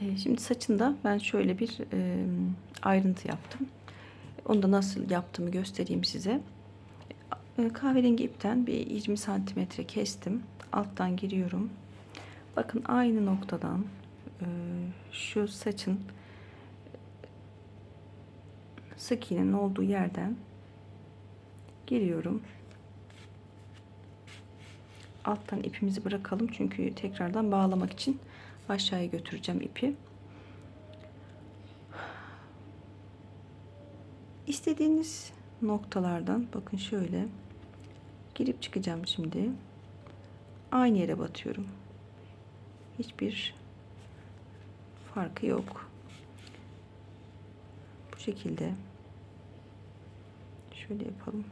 E, Şimdi saçında ben şöyle bir ayrıntı yaptım. Onu da nasıl yaptığımı göstereyim size. E, Kahverengi ipten bir 20 santimetre kestim. Alttan giriyorum. Bakın aynı noktadan şu saçın sık iğnenin olduğu yerden giriyorum. Alttan ipimizi bırakalım çünkü tekrardan bağlamak için aşağıya götüreceğim ipi. İstediğiniz noktalardan bakın şöyle girip çıkacağım şimdi. Aynı yere batıyorum. Hiçbir farkı yok. Bu şekilde şöyle yapalım.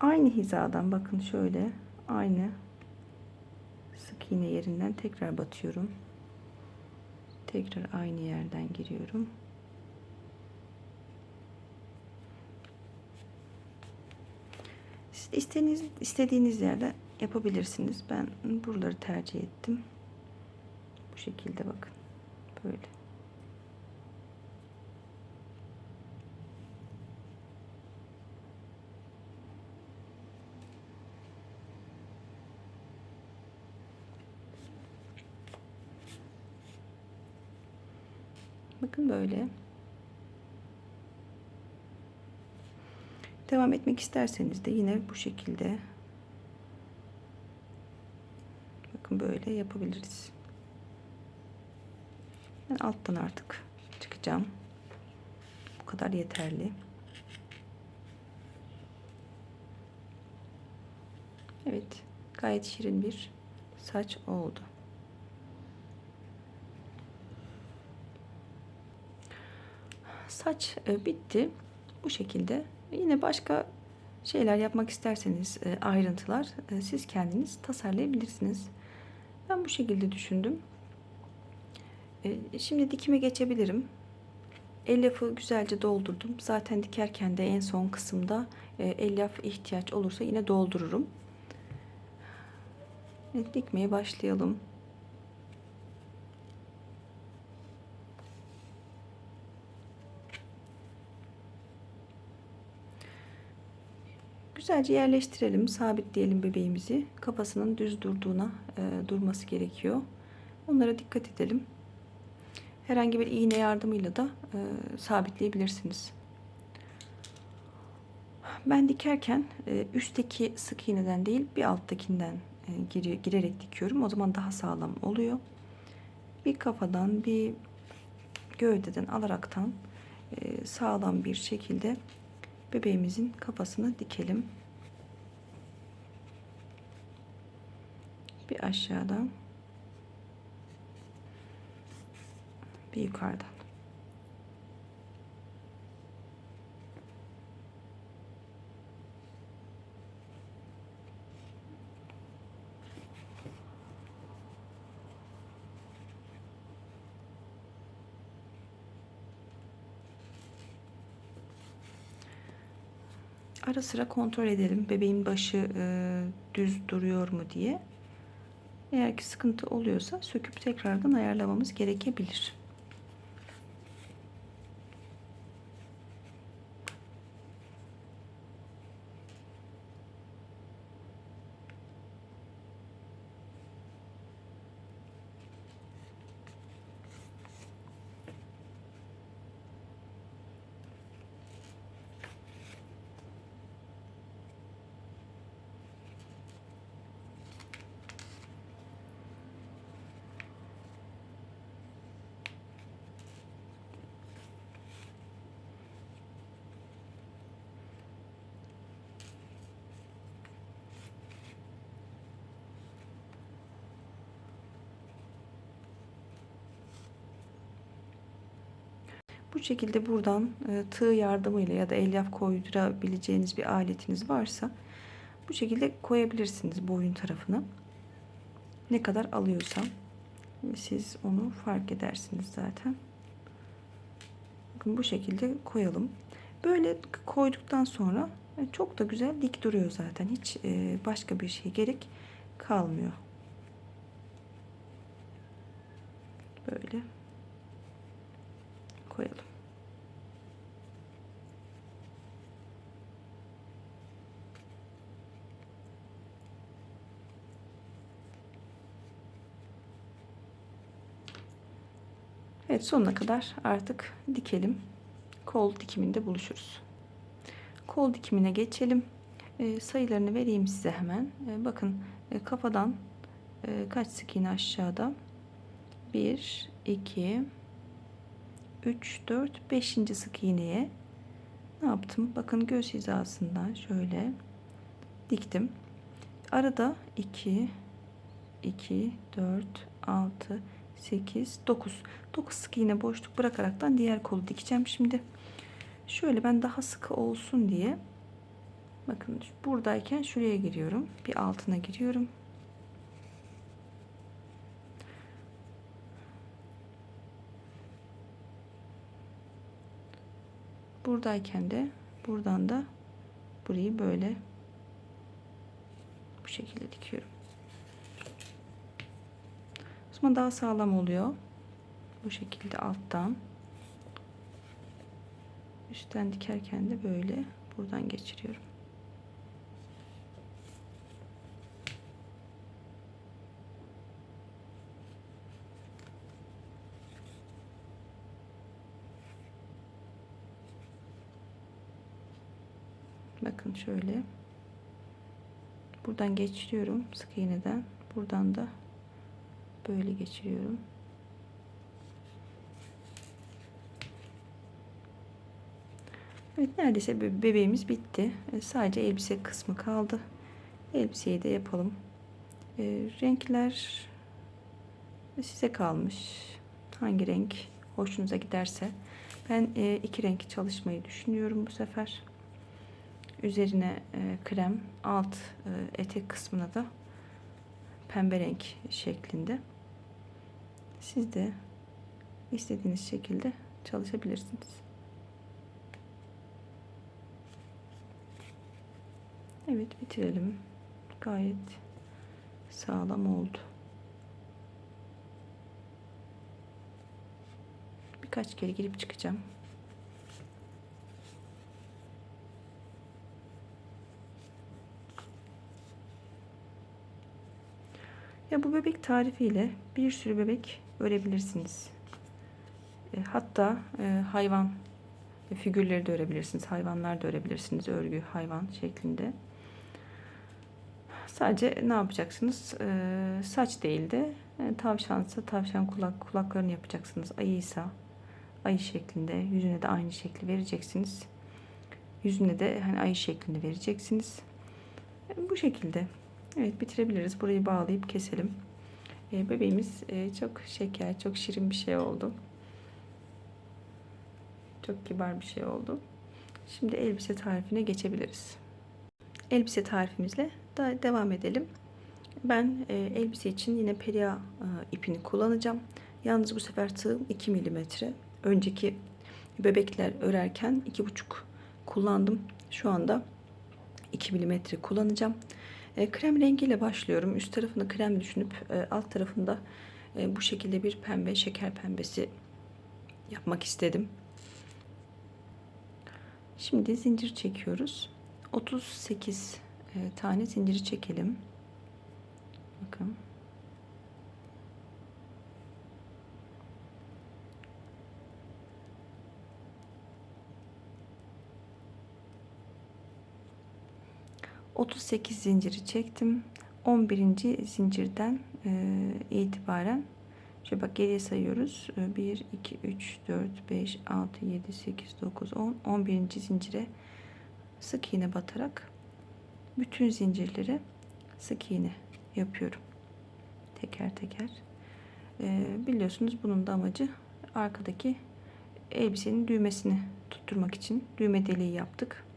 Aynı hizadan bakın şöyle aynı sık iğne yerinden tekrar batıyorum. Tekrar aynı yerden giriyorum. Siz istediğiniz, istediğiniz yerde yapabilirsiniz. Ben buraları tercih ettim. Bu şekilde bakın. Böyle. Bakın böyle. Devam etmek isterseniz de yine bu şekilde bakın böyle yapabiliriz. Ben alttan artık çıkacağım. Bu kadar yeterli. Evet, gayet şirin bir saç oldu. Saç e, bitti. Bu şekilde. Yine başka şeyler yapmak isterseniz e, ayrıntılar e, siz kendiniz tasarlayabilirsiniz. Ben bu şekilde düşündüm. Şimdi dikime geçebilirim. Elyafı güzelce doldurdum. Zaten dikerken de en son kısımda elyaf ihtiyaç olursa yine doldururum. Dikmeye başlayalım. Güzelce yerleştirelim, sabitleyelim bebeğimizi. Kafasının düz durduğuna e, durması gerekiyor. Onlara dikkat edelim. Herhangi bir iğne yardımıyla da e, sabitleyebilirsiniz. Ben dikerken e, üstteki sık iğneden değil bir alttakinden e, gir, girerek dikiyorum. O zaman daha sağlam oluyor. Bir kafadan bir gövdeden alaraktan e, sağlam bir şekilde bebeğimizin kafasını dikelim. Bir aşağıdan bir yukarıdan. Ara sıra kontrol edelim bebeğin başı e, düz duruyor mu diye. Eğer ki sıkıntı oluyorsa söküp tekrardan ayarlamamız gerekebilir. Bu şekilde buradan e, tığ yardımıyla ya da elyaf koydurabileceğiniz bir aletiniz varsa bu şekilde koyabilirsiniz boyun tarafına. Ne kadar alıyorsam siz onu fark edersiniz zaten. Bakın bu şekilde koyalım. Böyle koyduktan sonra E, Çok da güzel dik duruyor zaten. Hiç e, başka bir şey gerek kalmıyor. Böyle koyalım. Evet sonuna kadar artık dikelim. Kol dikiminde buluşuruz. Kol dikimine geçelim. E, sayılarını vereyim size hemen. E, bakın e, kafadan e, kaç sık iğne aşağıda? 1, 2, 3, 4, 5. sık iğneye ne yaptım? Bakın göz hizasından şöyle diktim. Arada 2, 2, 4, 6, 8, 9. 9 sık iğne boşluk bırakaraktan diğer kolu dikeceğim şimdi. Şöyle ben daha sıkı olsun diye bakın buradayken şuraya giriyorum. Bir altına giriyorum. Buradayken de buradan da burayı böyle bu şekilde dikiyorum. O zaman daha sağlam oluyor. Bu şekilde alttan üstten dikerken de böyle buradan geçiriyorum. Bakın şöyle buradan geçiriyorum sık iğneden buradan da böyle geçiriyorum. Evet neredeyse bebeğimiz bitti. E, sadece elbise kısmı kaldı. Elbiseyi de yapalım. E, renkler size kalmış. Hangi renk hoşunuza giderse. Ben e, iki renk çalışmayı düşünüyorum bu sefer. Üzerine e, krem, alt e, etek kısmına da pembe renk şeklinde. Siz de istediğiniz şekilde çalışabilirsiniz. Evet bitirelim. Gayet sağlam oldu. Birkaç kere girip çıkacağım. Ya bu bebek tarifiyle bir sürü bebek örebilirsiniz. E, hatta e, hayvan figürleri de örebilirsiniz. Hayvanlar da örebilirsiniz. Örgü hayvan şeklinde. Sadece ne yapacaksınız? E, saç değil de e, tavşansa tavşan kulak kulaklarını yapacaksınız. Ayıysa ayı şeklinde. Yüzüne de aynı şekli vereceksiniz. Yüzüne de hani ayı şeklinde vereceksiniz. Bu şekilde. Evet bitirebiliriz. Burayı bağlayıp keselim. E, bebeğimiz e, çok şeker, çok şirin bir şey oldu. Çok kibar bir şey oldu. Şimdi elbise tarifine geçebiliriz. Elbise tarifimizle da devam edelim. Ben e, elbise için yine peria e, ipini kullanacağım. Yalnız bu sefer tığım 2 mm. Önceki bebekler örerken 2,5 kullandım. Şu anda 2 mm kullanacağım. E, krem rengiyle başlıyorum. Üst tarafını krem düşünüp e, alt tarafında e, bu şekilde bir pembe, şeker pembesi yapmak istedim. Şimdi zincir çekiyoruz. 38 e, tane zinciri çekelim. Bakın. Otuz sekiz zinciri çektim. On birinci zincirden e, itibaren Şöyle bak geriye sayıyoruz. 1, 2, 3, 4, 5, 6, 7, 8, 9, 10. 11. zincire sık iğne batarak bütün zincirleri sık iğne yapıyorum. Teker teker. Ee, biliyorsunuz bunun da amacı arkadaki elbisenin düğmesini tutturmak için düğme deliği yaptık.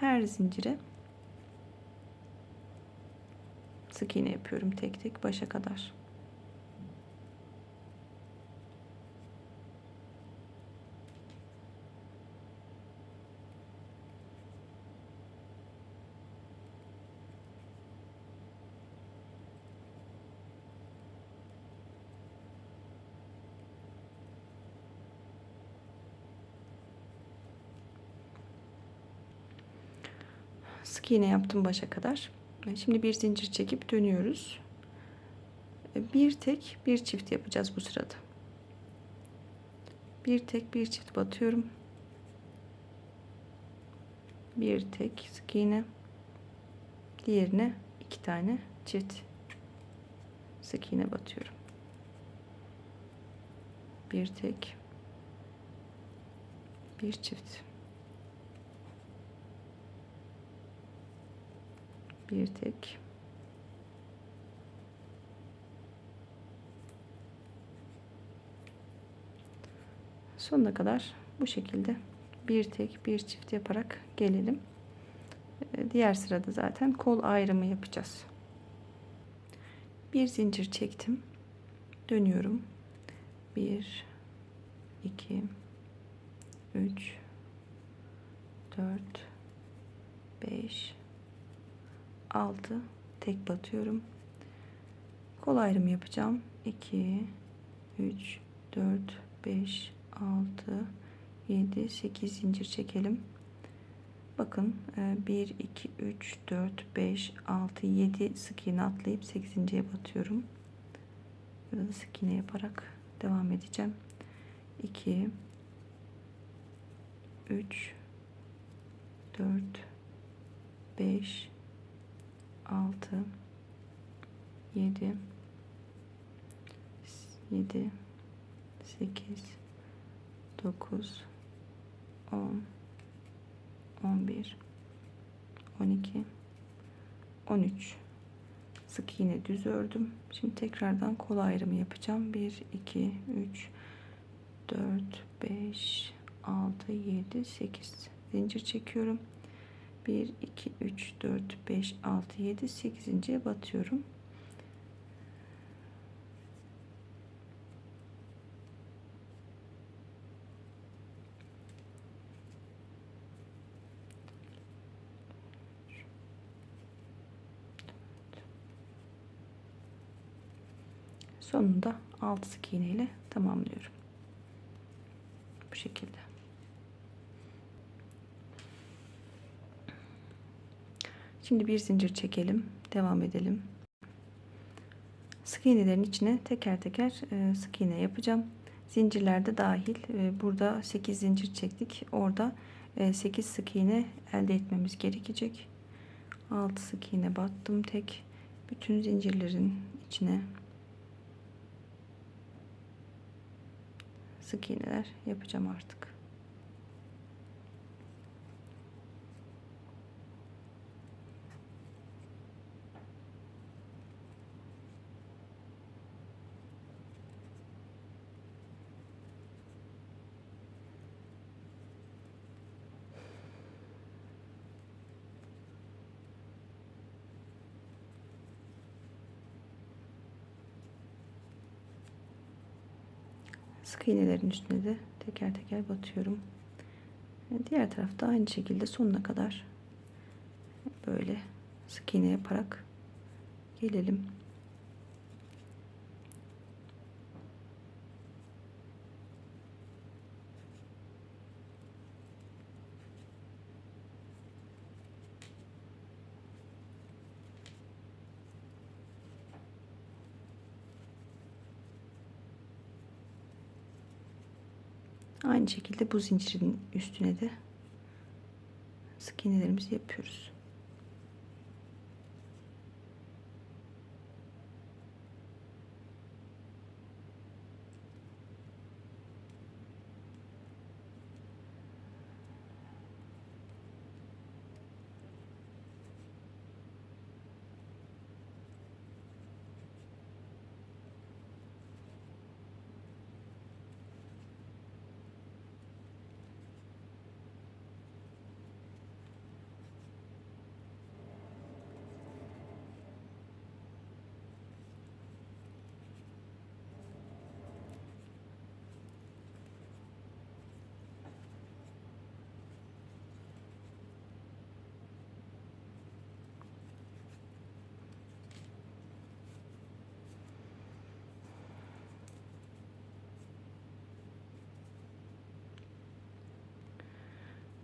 Her zincire sık iğne yapıyorum tek tek başa kadar. Sık iğne yaptım başa kadar. E, Şimdi bir zincir çekip dönüyoruz. E, Bir tek bir çift yapacağız bu sırada. Bir tek bir çift batıyorum. Bir tek sık iğne. Diğerine iki tane çift sık iğne batıyorum. Bir tek bir çift bir tek sonuna kadar bu şekilde bir tek bir çift yaparak gelelim. Ee, Diğer sırada zaten kol ayrımı yapacağız. Bir zincir çektim. Dönüyorum. 1 2 3 4 5 6 tek batıyorum. Kol ayrımı yapacağım. 2 3 4 5 6 7 8 zincir çekelim. Bakın 1 2 3 4 5 6 7 sık iğne atlayıp 8.ye batıyorum. Burada sık iğne yaparak devam edeceğim. 2 3 4 5 6 7 7 8 9 10 11 12 13 sık iğne düz ördüm. Şimdi tekrardan kol ayrımı yapacağım. 1 2 3 4 5 6 7 8 zincir çekiyorum. 1 2 3 4 5 6 7 8.ye batıyorum. Sonunda 6 sık iğne ile tamamlıyorum. Bu şekilde. Şimdi bir zincir çekelim. Devam edelim. Sık iğnelerin içine teker teker e, sık iğne yapacağım. Zincirlerde dahil. E, Burada 8 zincir çektik. Orada 8 sık iğne elde etmemiz gerekecek. 6 sık iğne battım tek. Bütün zincirlerin içine sık iğneler yapacağım artık. Sık iğnelerin üstüne de teker teker batıyorum. Diğer tarafta aynı şekilde sonuna kadar böyle sık iğne yaparak gelelim. Aynı şekilde bu zincirin üstüne de sık iğnelerimizi yapıyoruz.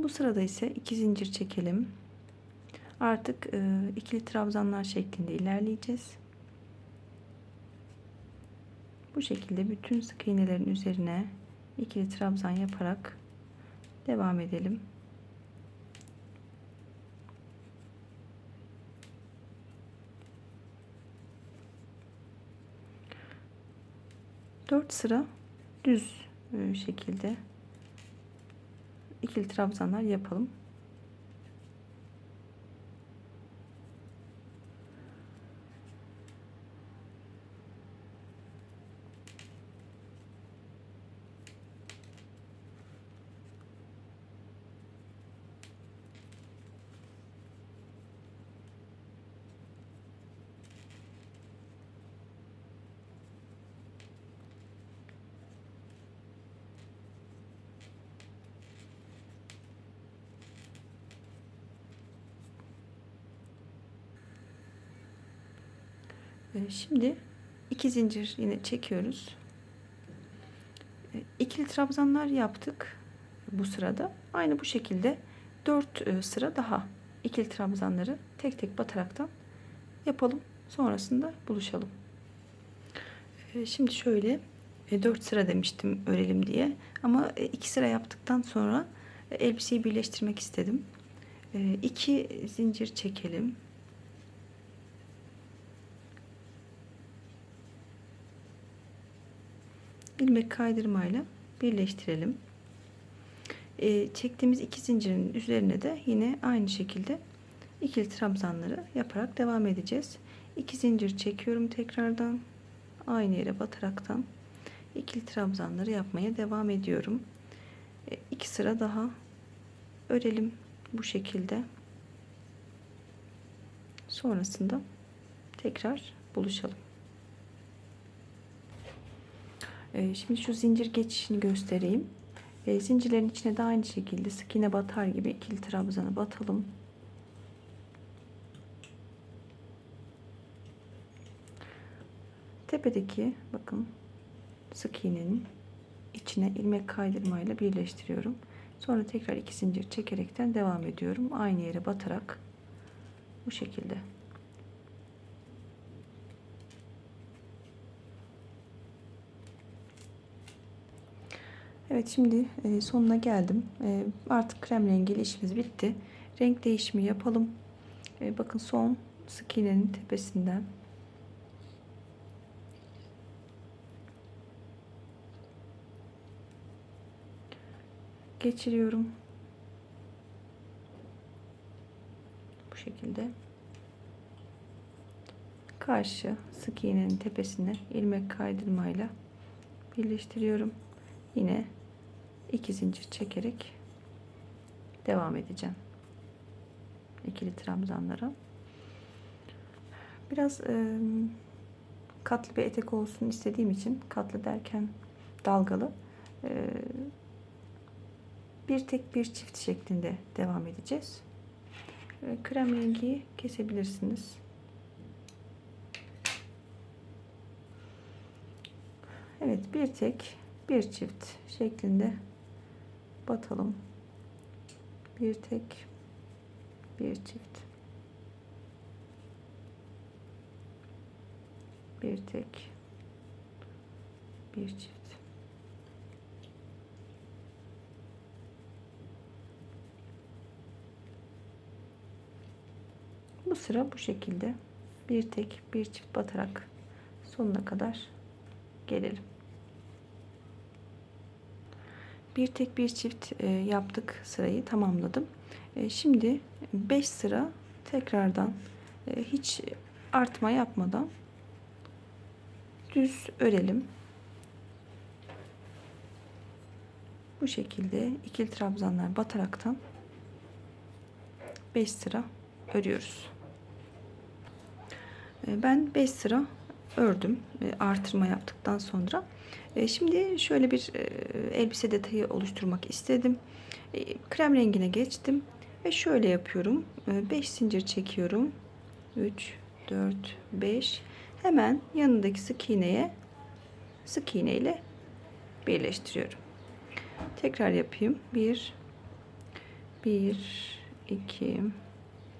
Bu sırada ise iki zincir çekelim. Artık e, ikili trabzanlar şeklinde ilerleyeceğiz. Bu şekilde bütün sık iğnelerin üzerine ikili trabzan yaparak devam edelim. Dört sıra düz e, şekilde ikili trabzanlar yapalım. Şimdi iki zincir yine çekiyoruz. Ee, İkili trabzanlar yaptık bu sırada. Aynı bu şekilde 4 e, sıra daha ikili trabzanları tek tek bataraktan yapalım. Sonrasında buluşalım. Ee, Şimdi şöyle 4 sıra demiştim örelim diye. Ama 2 sıra yaptıktan sonra e, elbiseyi birleştirmek istedim. 2 zincir çekelim. İlmek kaydırmayla birleştirelim. E, çektiğimiz iki zincirin üzerine de yine aynı şekilde ikili trabzanları yaparak devam edeceğiz. İki zincir çekiyorum tekrardan aynı yere bataraktan ikili trabzanları yapmaya devam ediyorum. E, iki sıra daha örelim bu şekilde. Sonrasında tekrar buluşalım. Ee, şimdi şu zincir geçişini göstereyim. Ee, zincirlerin içine de aynı şekilde sık iğne batar gibi ikili trabzanı batalım. Tepedeki bakın sık iğnenin içine ilmek kaydırmayla birleştiriyorum. Sonra tekrar iki zincir çekerekten devam ediyorum. Aynı yere batarak bu şekilde. Evet şimdi e, sonuna geldim. E, artık krem rengiyle işimiz bitti. Renk değişimi yapalım. E, bakın son sık iğnenin tepesinden geçiriyorum. Bu şekilde. Karşı sık iğnenin tepesine ilmek kaydırmayla birleştiriyorum. Yine iki zincir çekerek devam edeceğim. ikili trabzanlara. Biraz e, katlı bir etek olsun istediğim için katlı derken dalgalı e, bir tek bir çift şeklinde devam edeceğiz. E, krem rengi kesebilirsiniz. Evet bir tek bir çift şeklinde batalım. Bir tek bir çift. Bir tek bir çift. Bu sıra bu şekilde bir tek bir çift batarak sonuna kadar gelelim bir tek bir çift e, yaptık sırayı tamamladım. E, şimdi 5 sıra tekrardan e, hiç artma yapmadan düz örelim. Bu şekilde ikili trabzanlar bataraktan 5 sıra örüyoruz. Ben 5 sıra ördüm artırma yaptıktan sonra. E, şimdi şöyle bir e, elbise detayı oluşturmak istedim. E, krem rengine geçtim ve şöyle yapıyorum. 5 zincir çekiyorum. 3, 4, 5. Hemen yanındaki sık iğneye sık iğne ile birleştiriyorum. Tekrar yapayım. 1 1 2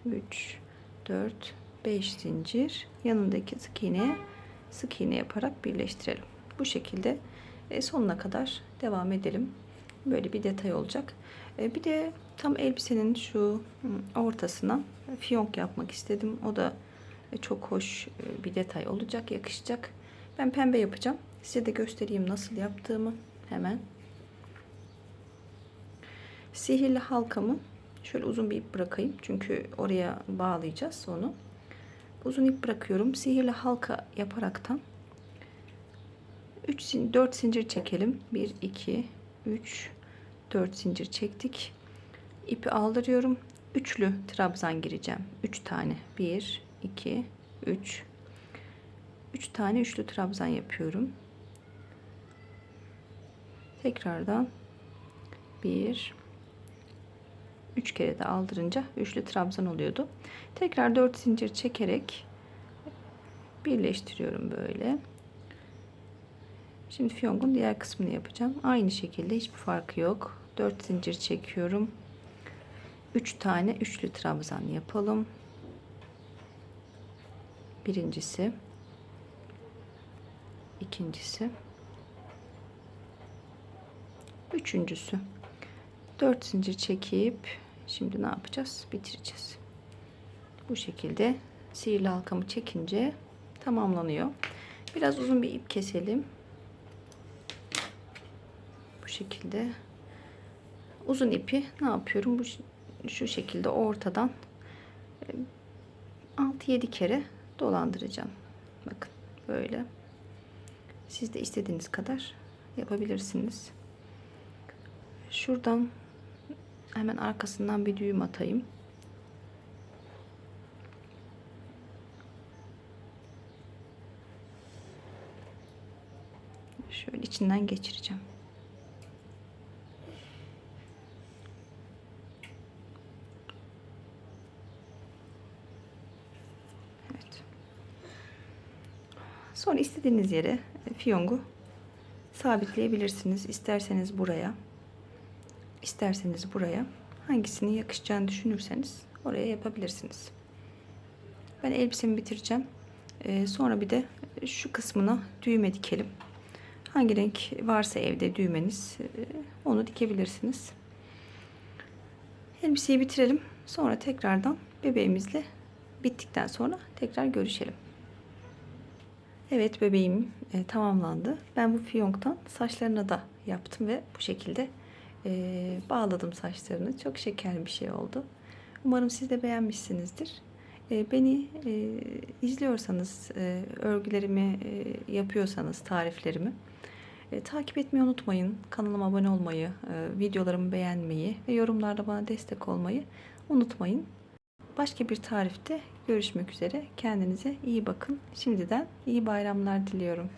3 4 5 zincir yanındaki sık iğneye sık iğne yaparak birleştirelim. Bu şekilde e, sonuna kadar devam edelim. Böyle bir detay olacak. E, bir de tam elbisenin şu ortasına fiyonk yapmak istedim. O da e, çok hoş bir detay olacak, yakışacak. Ben pembe yapacağım. Size de göstereyim nasıl yaptığımı hemen. Sihirli halkamı şöyle uzun bir ip bırakayım. Çünkü oraya bağlayacağız onu. Uzun ip bırakıyorum. Sihirli halka yaparaktan 3 4 zincir çekelim. 1 2 3 4 zincir çektik. İpi aldırıyorum. Üçlü trabzan gireceğim. 3 tane. 1 2 3 3 tane üçlü trabzan yapıyorum. Tekrardan 1 3 kere de aldırınca üçlü trabzan oluyordu. Tekrar 4 zincir çekerek birleştiriyorum böyle. Şimdi fiyongun diğer kısmını yapacağım. Aynı şekilde hiçbir farkı yok. 4 zincir çekiyorum. 3 tane üçlü trabzan yapalım. Birincisi, ikincisi, üçüncüsü. 4 zincir çekip şimdi ne yapacağız? Bitireceğiz. Bu şekilde sihirli halkamı çekince tamamlanıyor. Biraz uzun bir ip keselim. Bu şekilde uzun ipi ne yapıyorum? Bu şu şekilde ortadan 6-7 kere dolandıracağım. Bakın böyle. Siz de istediğiniz kadar yapabilirsiniz. Şuradan hemen arkasından bir düğüm atayım. Şöyle içinden geçireceğim. Evet. Sonra istediğiniz yere fiyongu sabitleyebilirsiniz. İsterseniz buraya, isterseniz buraya. Hangisini yakışacağını düşünürseniz oraya yapabilirsiniz. Ben elbisemi bitireceğim. Ee, sonra bir de şu kısmına düğme dikelim. Hangi renk varsa evde düğmeniz e, onu dikebilirsiniz. Elbiseyi bitirelim. Sonra tekrardan bebeğimizle bittikten sonra tekrar görüşelim. Evet bebeğim e, tamamlandı. Ben bu fiyonktan saçlarına da yaptım ve bu şekilde e, bağladım saçlarını. Çok şeker bir şey oldu. Umarım siz de beğenmişsinizdir. E, beni e, izliyorsanız, e, örgülerimi e, yapıyorsanız, tariflerimi e, takip etmeyi unutmayın. Kanalıma abone olmayı, e, videolarımı beğenmeyi ve yorumlarda bana destek olmayı unutmayın. Başka bir tarifte görüşmek üzere. Kendinize iyi bakın. Şimdiden iyi bayramlar diliyorum.